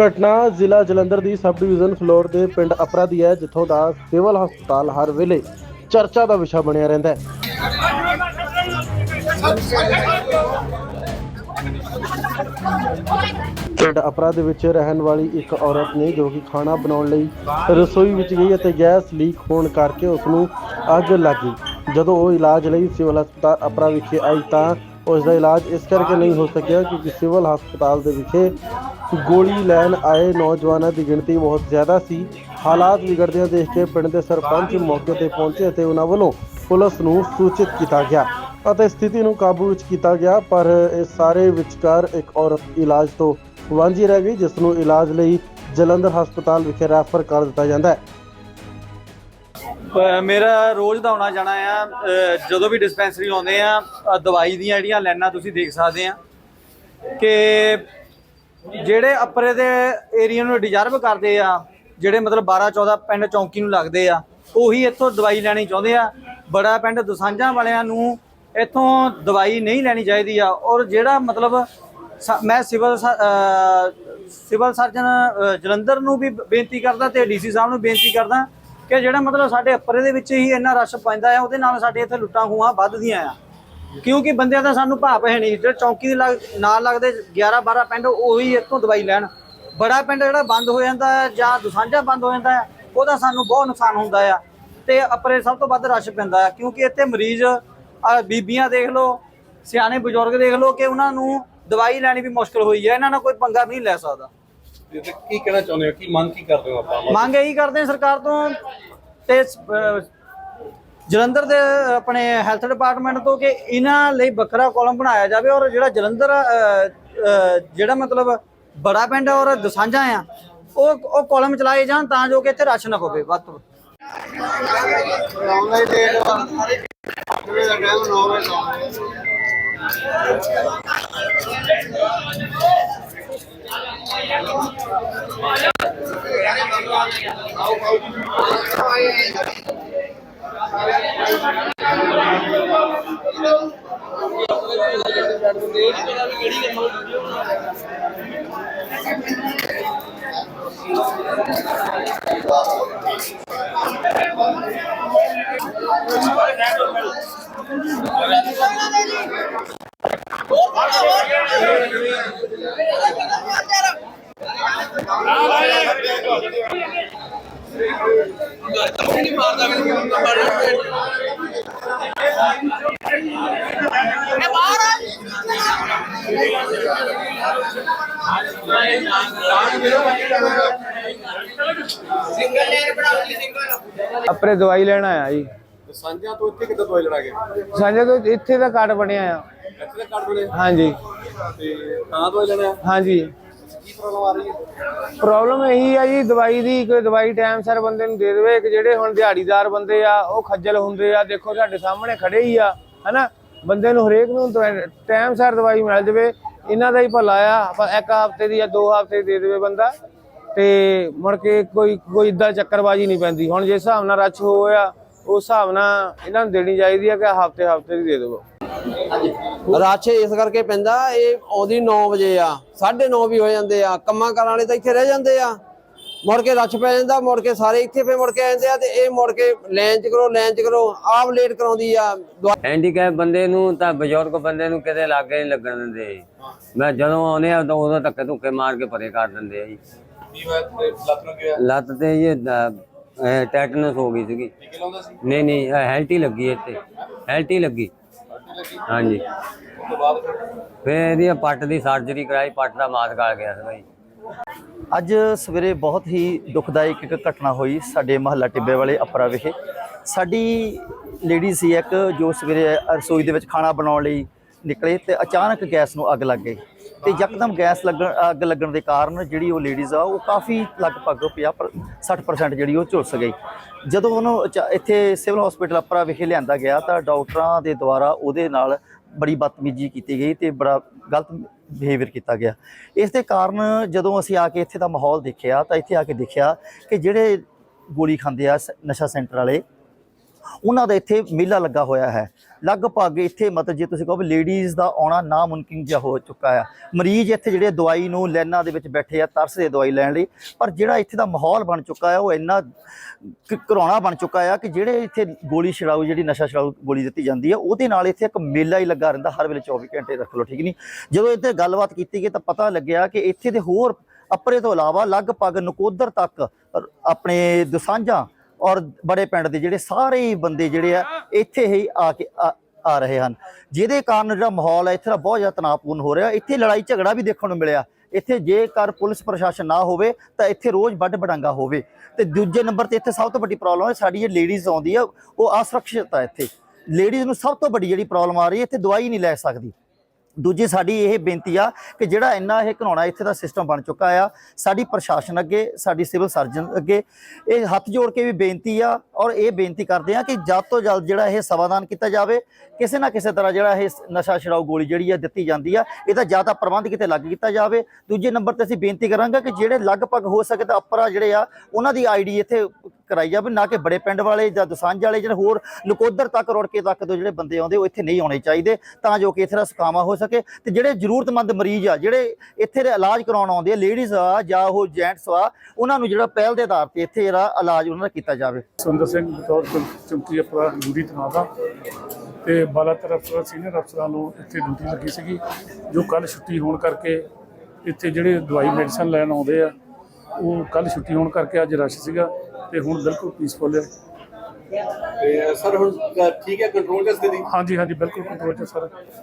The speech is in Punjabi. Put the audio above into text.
ਘਟਨਾ ਜ਼ਿਲ੍ਹਾ ਜਲੰਧਰ ਦੀ ਸਬ ਡਿਵੀਜ਼ਨ ਫਲੋਰ ਦੇ ਪਿੰਡ ਅਪਰਾ ਦੀ ਹੈ, ਜਿੱਥੋਂ ਦਾ ਸਿਵਲ ਹਸਪਤਾਲ ਹਰ ਵੇਲੇ ਚਰਚਾ ਦਾ ਵਿਸ਼ਾ ਬਣਿਆ ਰਹਿੰਦਾ ਹੈ। ਪਿੰਡ ਅਪਰਾ ਦੇ ਵਿੱਚ ਰਹਿਣ ਵਾਲੀ ਇੱਕ ਔਰਤ ਨੇ ਜੋ ਕਿ ਖਾਣਾ ਬਣਾਉਣ ਲਈ ਰਸੋਈ ਵਿੱਚ ਗਈ ਅਤੇ ਗੈਸ ਲੀਕ ਹੋਣ ਕਰਕੇ ਉਸ ਨੂੰ ਅੱਗ ਲੱਗ ਜਦੋਂ ਉਹ ਇਲਾਜ ਲਈ ਸਿਵਲ ਹਸਪਤਾਲ ਅਪਰਾ ਵਿਖੇ ਆਈ ਤਾਂ ਉਸ ਦਾ ਇਲਾਜ ਇਸ ਕਰਕੇ ਨਹੀਂ ਹੋ ਸਕਿਆ ਕਿਉਂਕਿ ਸਿਵਲ ਹਸਪਤਾਲ ਦੇ ਵਿਖੇ ਗੋਲੀ ਲੈਣ ਆਏ ਨੌਜਵਾਨਾਂ ਦੀ ਗਿਣਤੀ ਬਹੁਤ ਜ਼ਿਆਦਾ ਸੀ। ਹਾਲਾਤ ਵਿਗੜਦਿਆਂ ਦੇਖ ਕੇ ਪਿੰਡ ਦੇ ਸਰਪੰਚ ਮੌਕੇ ਤੇ ਪਹੁੰਚੇ ਅਤੇ ਉਹਨਾਂ ਵੱਲੋਂ ਪੁਲਿਸ ਨੂੰ ਸੂਚਿਤ ਕੀਤਾ ਗਿਆ ਅਤੇ ਸਥਿਤੀ ਨੂੰ ਕਾਬੂ ਵਿੱਚ ਕੀਤਾ ਗਿਆ, ਪਰ ਇਸ ਸਾਰੇ ਵਿਚਕਾਰ ਇੱਕ ਔਰਤ ਇਲਾਜ ਤੋਂ ਵਾਂਝੀ ਰਹਿ ਗਈ ਜਿਸ ਨੂੰ ਇਲਾਜ ਲਈ ਜਲੰਧਰ ਹਸਪਤਾਲ ਵਿਖੇ ਰੈਫਰ ਕਰ ਦਿੱਤਾ ਜਾਂਦਾ ਹੈ। ਮੇਰਾ ਰੋਜ਼ ਦਾ ਆਉਣਾ ਜਾਣਾ ਆ ਜਦੋਂ ਵੀ ਡਿਸਪੈਂਸਰੀ ਆਉਂਦੇ ਆ ਦਵਾਈ ਦੀਆਂ ਜਿਹੜੀਆਂ ਲਾਈਨਾਂ ਤੁਸੀਂ ਦੇਖ ਸਕਦੇ ਆ, ਕਿ ਜਿਹੜੇ ਅਪਰੇ ਦੇ ਏਰੀਆ ਨੂੰ ਡਿਜ਼ਰਵ ਕਰਦੇ ਆ, ਜਿਹੜੇ ਮਤਲਬ 12 14 ਪਿੰਡ ਚੌਂਕੀ ਨੂੰ ਲੱਗਦੇ ਆ, ਉਹੀ ਇੱਥੋਂ ਦਵਾਈ ਲੈਣੀ ਚਾਹੁੰਦੇ ਆ। ਬੜਾ ਪਿੰਡ ਦੁਸਾਂਝਾਂ ਵਾਲਿਆਂ ਨੂੰ ਇੱਥੋਂ ਦਵਾਈ ਨਹੀਂ ਲੈਣੀ ਚਾਹੀਦੀ ਆ, ਔਰ ਜਿਹੜਾ ਮਤਲਬ ਮੈਂ ਸਿਵਲ ਸ- ਸਿਵਲ ਸਰਜਨ ਜਲੰਧਰ ਨੂੰ ਵੀ ਬੇਨਤੀ ਕਰਦਾ ਤੇ ਡੀਸੀ ਸਾਹਿਬ ਨੂੰ ਬੇਨਤੀ ਕਰਦਾ ਕਿ ਜਿਹੜਾ ਮਤਲਬ ਸਾਡੇ ਅੱਪਰੇ ਦੇ ਵਿੱਚ ਹੀ ਇੰਨਾ ਰਸ਼ ਪੈਂਦਾ ਹੈ ਉਹਦੇ ਨਾਲ ਸਾਡੇ ਇੱਥੇ ਲੁੱਟਾਂ ਖੂਹਾਂ ਵੱਧਦੀਆਂ ਆ। ਕਿਉਂਕਿ ਬੰਦਿਆਂ ਦਾ ਸਾਨੂੰ ਭਾਪ ਹੈ ਨਹੀਂ, ਜਿਹੜੇ ਚੌਂਕੀ ਦੇ ਲੱਗ- ਨਾਲ ਲੱਗਦੇ 11 12 ਪਿੰਡ, ਉਹੀ ਇੱਥੋਂ ਦਵਾਈ ਲੈਣ। ਬੜਾ ਪਿੰਡ ਜਿਹੜਾ ਬੰਦ ਹੋ ਜਾਂਦਾ ਹੈ ਜਾਂ ਦੁਸਾਂਝਾ ਬੰਦ ਹੋ ਜਾਂਦਾ ਹੈ ਉਹਦਾ ਸਾਨੂੰ ਬਹੁਤ ਨੁਕਸਾਨ ਹੁੰਦਾ ਆ। ਤੇ ਅਪਰੇ ਸਭ ਤੋਂ ਵੱਧ ਰਸ਼ ਪੈਂਦਾ ਆ, ਕਿਉਂਕਿ ਇੱਥੇ ਮਰੀਜ਼ ਬੀਬੀਆਂ ਦੇਖ ਲਓ, ਸਿਆਣੇ ਬਜ਼ੁਰਗ ਦੇਖ ਲਓ ਕਿ ਉਹਨਾਂ ਨੂੰ ਦਵਾਈ ਲੈਣੀ ਵੀ ਮੁਸ਼ਕਲ ਹੋਈ ਹੈ ਇਹਨਾਂ ਨਾਲ ਕੋਈ ਪੰਗਾ ਨਹੀਂ ਲੈ ਸਕਦਾ। ਤੇ ਕੀ ਕਹਿਣਾ ਚਾਹੁੰਦੇ ਹੋ? ਕੀ ਮੰਗ ਕੀ ਕਰਦੇ ਹੋ ਆਪਾਂ? ਮੰਗ ਇਹੀ ਕਰਦੇ ਹਾਂ ਸਰਕਾਰ ਤੋਂ ਤੇ ਸ- ਅਹ ਜਲੰਧਰ ਦੇ ਆਪਣੇ ਹੈਲਥ ਡਿਪਾਰਟਮੈਂਟ ਤੋਂ ਕਿ ਇਹਨਾਂ ਲਈ ਵੱਖਰਾ ਕਾਲਮ ਬਣਾਇਆ ਜਾਵੇ ਔਰ ਜਿਹੜਾ ਜਲੰਧਰ ਅਹ, ਅਹ, ਜਿਹੜਾ ਮਤਲਬ ਬੜਾ ਪਿੰਡ ਔਰ ਦਸਾਂਝਾ ਆ ਉਹ ਉਹ ਕਾਲਮ ਚਲਾਏ ਜਾਣ ਤਾਂ ਜੋ ਕਿ ਇੱਥੇ ਰਸ਼ ਨਾ ਪਵੇ ਵੱਧ ਤੋਂ ਵੱਧ। ਹੋਰ ਹੋਰ ਆਪਣੇ ਦਵਾਈ ਲੈਣ ਆਇਆ ਜੀ ਸਾਂਝਾ ਤੋਂ ਇੱਥੇ ਕਿੱਦਾਂ ਦਵਾਈ ਲੜਾ ਗਏ ਸਾਂਝੇ ਤੋਂ ਇੱਥੇ ਦਾ ਕਾਰਡ ਬਣਿਆ ਆ ਇੱਥੇ ਦੇ ਕੱਢ ਬਣੇ ਹਾਂਜੀ ਤੇ ਤਾਂ ਦਵਾਈ ਲੈਣਾ ਹਾਂਜੀ ਕੀ ਪ੍ਰੋਬਲਮ ਆ ਰਹੀ ਹੈ? ਪ੍ਰੋਬਲਮ ਇਹੀ ਆ ਜੀ, ਦਵਾਈ ਦੀ ਕਿ ਦਵਾਈ ਟਾਈਮ ਸਿਰ ਬੰਦੇ ਨੂੰ ਦੇ ਦੇਵੇ ਕਿ ਜਿਹੜੇ ਹੁਣ ਦਿਹਾੜੀਦਾਰ ਬੰਦੇ ਆ, ਉਹ ਖੱਜਲ ਹੁੰਦੇ ਆ, ਦੇਖੋ ਤੁਹਾਡੇ ਸਾਹਮਣੇ ਖੜੇ ਹੀ ਆ, ਹਨਾ? ਬੰਦੇ ਨੂੰ ਹਰੇਕ ਨੂੰ ਟਾਈਮ ਸਿਰ ਦਵਾਈ ਮਿਲ ਜਾਵੇ, ਇਹਨਾਂ ਦਾ ਹੀ ਭਲਾ ਆ ਇੱਕ ਹਫ਼ਤੇ ਦੀ ਜਾਂ ਦੋ ਹਫ਼ਤੇ ਦੀ ਦੇ ਦੇਵੇ ਬੰਦਾ, ਤੇ ਮੁੜ ਕੇ ਕੋਈ ਕੋਈ ਇਦਾਂ ਚੱਕਰਬਾਜੀ ਨਹੀਂ ਪੈਂਦੀ। ਹੁਣ ਜਿਸ ਹਿਸਾਬ ਨਾਲ ਰੱਛ ਹੋਇਆ, ਉਸ ਹਿਸਾਬ ਨਾਲ ਇਹਨਾਂ ਨੂੰ ਦੇਣੀ ਚਾਹੀਦੀ ਆ ਕਿ ਹਫ਼ਤੇ ਹਫ਼ਤੇ ਦੀ ਦੇ ਦੇਵੋ। ਰਾਛੇ ਇਸ ਕਰਕੇ ਪੈਂਦਾ ਇਹ ਆਉਂਦੀ 9 ਵਜੇ ਆ। 9:30 ਵੀ ਹੋ ਜਾਂਦੇ ਆ। ਕੰਮਾਂ ਕਰਨ ਵਾਲੇ ਤਾਂ ਇੱਥੇ ਰਹਿ ਜਾਂਦੇ ਆ। ਮੁੜ ਕੇ ਰੱਛ ਪੈ ਜਾਂਦਾ ਮੁੜ ਕੇ ਸਾਰੇ ਇੱਥੇ ਫੇ ਮੁੜ ਕੇ ਆ ਜਾਂਦੇ ਆ ਤੇ ਇਹ ਮੁੜ ਕੇ ਲਾਈਨ ਚ ਕਰੋ ਲਾਈਨ ਚ ਕਰੋ ਆਪ ਲੇਟ ਕਰਾਉਂਦੀ ਆ। ਹੈਂਡੀਕੈਪ ਬੰਦੇ ਨੂੰ ਤਾਂ ਬਜ਼ੁਰਗ ਬੰਦੇ ਨੂੰ ਕਿਤੇ ਲਾਗੇ ਨਹੀਂ ਲੱਗਣ ਦਿੰਦੇ। ਮੈਂ ਜਦੋਂ ਆਉਨੇ ਆ ਉਦੋਂ ਉਦੋਂ ਧੱਕੇ ਧੁੱਕੇ ਮਾਰ ਕੇ ਪਰੇ ਕਰ ਦਿੰਦੇ ਆ ਜੀ। ਤੇ ਲੱਤ ਨੂੰ ਕੀ ਹੋਇਆ? ਲੱਤ ਤੇ ਇਹ ਟੈਟਨਸ ਹੋ ਗਈ ਸੀਗੀ। ਨਹੀਂ ਨਹੀਂ ਹੈਲਟੀ ਲੱਗੀ ਇੱਥੇ। ਹੈਲਟੀ ਲੱਗੀ। ਹਾਂਜੀ। ਉਸ ਤੋਂ ਬਾਅਦ ਫਿਰ ਫਿਰ ਇਹਦੀ ਪੱਟ ਦੀ ਸਰਜਰੀ ਕਰਾਈ, ਪੱਟ ਦਾ ਮਾਸ ਗਲ ਗਿਆ ਸੀਗਾ ਜੀ ਅੱਜ ਸਵੇਰੇ ਬਹੁਤ ਹੀ ਦੁਖਦਾਇਕ ਇੱਕ ਘਟਨਾ ਹੋਈ ਸਾਡੇ ਮਹੱਲਾ ਟਿੱਬੇ ਵਾਲੇ ਅਪਰਾ ਵਿਖੇ। ਸਾਡੀ ਲੇਡੀ ਸੀ ਇੱਕ ਜੋ ਸਵੇਰੇ ਰਸੋਈ ਦੇ ਵਿੱਚ ਖਾਣਾ ਬਣਾਉਣ ਲਈ ਨਿਕਲੇ ਤੇ ਅਚਾਨਕ ਗੈਸ ਨੂੰ ਅੱਗ ਲੱਗ ਗਈ ਤੇ ਯਕਦਮ ਗੈਸ ਲੱਗਣ, ਅੱਗ ਲੱਗਣ ਦੇ ਕਾਰਨ ਜਿਹੜੀ ਉਹ ਲੇਡੀਜ਼ ਆ, ਉਹ ਕਾਫੀ ਲਗਭਗ 50 ਪਰ- 60% ਜਿਹੜੀ ਉਹ ਝੁਲਸ ਗਈ। ਜਦੋਂ ਉਹਨੂੰ ਇੱਥੇ ਸਿਵਲ ਹਸਪੀਟਲ ਅਪਰਾ ਵਿਖੇ ਲਿਆਂਦਾ ਗਿਆ ਤਾਂ ਡਾਕਟਰਾਂ ਦੇ ਦੁਆਰਾ ਉਹਦੇ ਨਾਲ ਬੜੀ ਬਦਤਮੀਜ਼ੀ ਕੀਤੀ ਗਈ ਤੇ ਬੜਾ ਗਲਤ ਬਿਹੇਵੀਅਰ ਕੀਤਾ ਗਿਆ। ਇਸ ਦੇ ਕਾਰਨ ਜਦੋਂ ਅਸੀਂ ਆ ਕੇ ਇੱਥੇ ਦਾ ਮਾਹੌਲ ਦੇਖਿਆ ਤਾਂ ਇੱਥੇ ਆ ਕੇ ਦੇਖਿਆ ਕਿ ਜਿਹੜੇ ਗੋਲੀ ਖਾਂਦੇ ਆ ਸ- ਨਸ਼ਾ ਸੈਂਟਰ ਵਾਲੇ ਉਹਨਾਂ ਦਾ ਇੱਥੇ ਮੇਲਾ ਲੱਗਾ ਹੋਇਆ ਹੈ। ਲਗਭਗ ਇੱਥੇ ਮਤਲਬ ਜੇ ਤੁਸੀਂ ਕਹੋ ਵੀ ਲੇਡੀਜ਼ ਦਾ ਆਉਣਾ ਨਾਮੁਮਕਿਨ ਜਿਹਾ ਹੋ ਚੁੱਕਾ ਹੈ। ਮਰੀਜ਼ ਇੱਥੇ ਜਿਹੜੇ ਦਵਾਈ ਨੂੰ ਲਾਈਨਾਂ ਦੇ ਵਿੱਚ ਬੈਠੇ ਆ ਤਰਸਦੇ ਦਵਾਈ ਲੈਣ ਲਈ। ਪਰ ਜਿਹੜਾ ਇੱਥੇ ਦਾ ਮਾਹੌਲ ਬਣ ਚੁੱਕਾ ਹੈ, ਉਹ ਇੰਨਾ ਕ- ਘਰਾਉਣਾ ਬਣ ਚੁੱਕਾ ਆ ਕਿ ਜਿਹੜੇ ਇੱਥੇ ਗੋਲੀ ਛਡਾਊ, ਜਿਹੜੀ ਨਸ਼ਾ ਛਡਾਊ ਗੋਲੀ ਦਿੱਤੀ ਜਾਂਦੀ ਹੈ, ਉਹਦੇ ਨਾਲ ਇੱਥੇ ਇੱਕ ਮੇਲਾ ਹੀ ਲੱਗਾ ਰਹਿੰਦਾ ਹਰ ਵੇਲੇ 24 ਘੰਟੇ ਰੱਖ ਲਓ, ਠੀਕ ਨਹੀਂ? ਜਦੋਂ ਇੱਥੇ ਗੱਲਬਾਤ ਕੀਤੀ ਗਈ ਤਾਂ ਪਤਾ ਲੱਗਿਆ ਕਿ ਇੱਥੇ ਦੇ ਹੋਰ ਅਪਰੇ ਤੋਂ ਇਲਾਵਾ ਲਗਭਗ ਨਕੋਦਰ ਤੱਕ ਆਪਣੇ ਦਸਾਂਝਾਂ ਔਰ ਬੜੇ ਪਿੰਡ ਦੇ ਜਿਹੜੇ ਸਾਰੇ ਹੀ ਬੰਦੇ ਜਿਹੜੇ ਆ, ਇੱਥੇ ਹੀ ਆ ਕੇ ਆ- ਆ ਰਹੇ ਹਨ। ਜਿਹਦੇ ਕਾਰਨ ਜਿਹੜਾ ਮਾਹੌਲ ਹੈ, ਇੱਥੇ ਦਾ ਬਹੁਤ ਜ਼ਿਆਦਾ ਤਣਾਅਪੂਰਨ ਹੋ ਰਿਹਾ। ਇੱਥੇ ਲੜਾਈ ਝਗੜਾ ਵੀ ਦੇਖਣ ਨੂੰ ਮਿਲਿਆ। ਇੱਥੇ ਜੇਕਰ ਪੁਲਿਸ ਪ੍ਰਸ਼ਾਸਨ ਨਾ ਹੋਵੇ, ਤਾਂ ਇੱਥੇ ਰੋਜ਼ ਵੱਡ ਬੜਾਂਗਾ ਹੋਵੇ। ਤੇ ਦੂਜੇ ਨੰਬਰ ਤੇ ਇੱਥੇ ਸਭ ਤੋਂ ਵੱਡੀ ਪ੍ਰੋਬਲਮ ਹੈ, ਸਾਡੀ ਜਿਹੜੀ ਲੇਡੀਜ਼ ਆਉਂਦੀ ਆ, ਉਹ ਅਸੁਰੱਖਿਅਤ ਆ ਇੱਥੇ। ਲੇਡੀਜ਼ ਨੂੰ ਸਭ ਤੋਂ ਵੱਡੀ ਜਿਹੜੀ ਪ੍ਰੋਬਲਮ ਆ ਰਹੀ ਹੈ, ਇੱਥੇ ਦਵਾਈ ਨਹੀਂ ਲੈ ਸਕਦੀ। ਦੂਜੀ ਸਾਡੀ ਇਹ ਬੇਨਤੀ ਆ ਕਿ ਜਿਹੜਾ ਇੰਨਾ ਇਹ ਘਣਾਉਣਾ ਇੱਥੇ ਦਾ ਸਿਸਟਮ ਬਣ ਚੁੱਕਾ ਆ, ਸਾਡੀ ਪ੍ਰਸ਼ਾਸਨ ਅੱਗੇ, ਸਾਡੀ ਸਿਵਲ ਸਰਜਨ ਅੱਗੇ, ਇਹ ਹੱਥ ਜੋੜ ਕੇ ਵੀ ਬੇਨਤੀ ਆ ਔਰ ਇਹ ਬੇਨਤੀ ਕਰਦੇ ਆ ਕਿ ਜਲਦ ਤੋਂ ਜਲਦ ਜਿਹੜਾ ਇਹ ਸਮਾਧਾਨ ਕੀਤਾ ਜਾਵੇ, ਕਿਸੇ ਨਾ ਕਿਸੇ ਤਰ੍ਹਾਂ ਜਿਹੜਾ ਇਹ ਨਸ਼ਾ ਛਡਾਊ ਗੋਲੀ ਜਿਹੜੀ ਆ ਦਿੱਤੀ ਜਾਂਦੀ ਆ, ਇਹਦਾ ਜ਼ਿਆਦਾ ਪ੍ਰਬੰਧ ਕਿਤੇ ਲੱਗ ਕੀਤਾ ਜਾਵੇ। ਦੂਜੇ ਨੰਬਰ ਤੇ ਅਸੀਂ ਬੇਨਤੀ ਕਰਾਂਗੇ ਕਿ ਜਿਹੜੇ ਲਗਭਗ ਹੋ ਸਕੇ ਅਪਰਾ ਜਿਹੜੇ ਆ, ਉਹਨਾਂ ਦੀ ਆਈਡੀ ਇੱਥੇ ਕਰਾਈ ਜਾਵੇ ਨਾ ਕਿ ਬੜੇ ਪਿੰਡ ਵਾਲੇ ਜਾਂ ਦਸਾਂਝ ਵਾਲੇ ਜਿਹੜੇ ਹੋਰ ਨਕੋਦਰ ਤੱਕ, ਰੋੜਕੇ ਤੱਕ ਤੋਂ ਜਿਹੜੇ ਬੰਦੇ ਆਉਂਦੇ, ਉਹ ਇੱਥੇ ਨਹੀਂ ਆਉਣੇ ਚਾਹੀਦੇ, ਤਾਂ ਜੋ ਕਿ ਇੱਥੇ ਦਾ ਸੁਕਾਮਾ ਹੋ ਸਕੇ। ਤੇ ਜਿਹੜੇ ਜ਼ਰੂਰਤਮੰਦ ਮਰੀਜ਼ ਆ, ਜਿਹੜੇ ਇੱਥੇ ਦੇ ਇਲਾਜ ਕਰਾਉਣ ਆਉਂਦੇ ਆ ਲੇਡੀਜ਼ ਆ ਜਾਂ ਉਹ ਜੈਂਟਸ ਆ, ਉਹਨਾਂ ਨੂੰ ਜਿਹੜਾ ਪਹਿਲ ਦੇ ਆਧਾਰ ਤੇ ਇੱਥੇ ਜਿਹੜਾ ਇਲਾਜ ਉਹਨਾਂ ਦਾ ਕੀਤਾ ਜਾਵੇ। ਸੁੰਦਰ ਸਿੰਘ, ਬਤੌਰ ਚੌਂ- ਚੌਂਕੀ ਅਪਰਾ ਡਿਊਟੀ ਤਨਾਦਾ ਤੇ ਬਾਲਾਤਰ ਅਫਸਰ ਸੀਨੀਅਰ ਅਫਸਰਾਂ ਨੂੰ ਇੱਥੇ ਡਿਊਟੀ ਲੱਗੀ ਸੀਗੀ, ਜੋ ਕੱਲ ਛੁੱਟੀ ਹੋਣ ਕਰਕੇ ਇੱਥੇ ਜਿਹੜੇ ਦਵਾਈ ਮੈਡੀਸਨ ਲੈਣ ਆਉਂਦੇ ਆ, ਉਹ ਕੱਲ ਛੁੱਟੀ ਹੋਣ ਕਰਕੇ ਅੱਜ ਰਸ਼ ਸੀਗਾ। ਤੇ ਹੁਣ ਬਿਲਕੁਲ ਪੀਸਫੁਲ ਹੈ। ਤੇ ਸਰ ਹੁਣ ਠੀਕ ਹੈ ਕੰਟਰੋਲ ਚ ਸਥਿਤੀ ਹਾਂਜੀ ਹਾਂਜੀ ਬਿਲਕੁਲ ਕੰਟਰੋਲ ਚ ਸਰ ਪੀਸ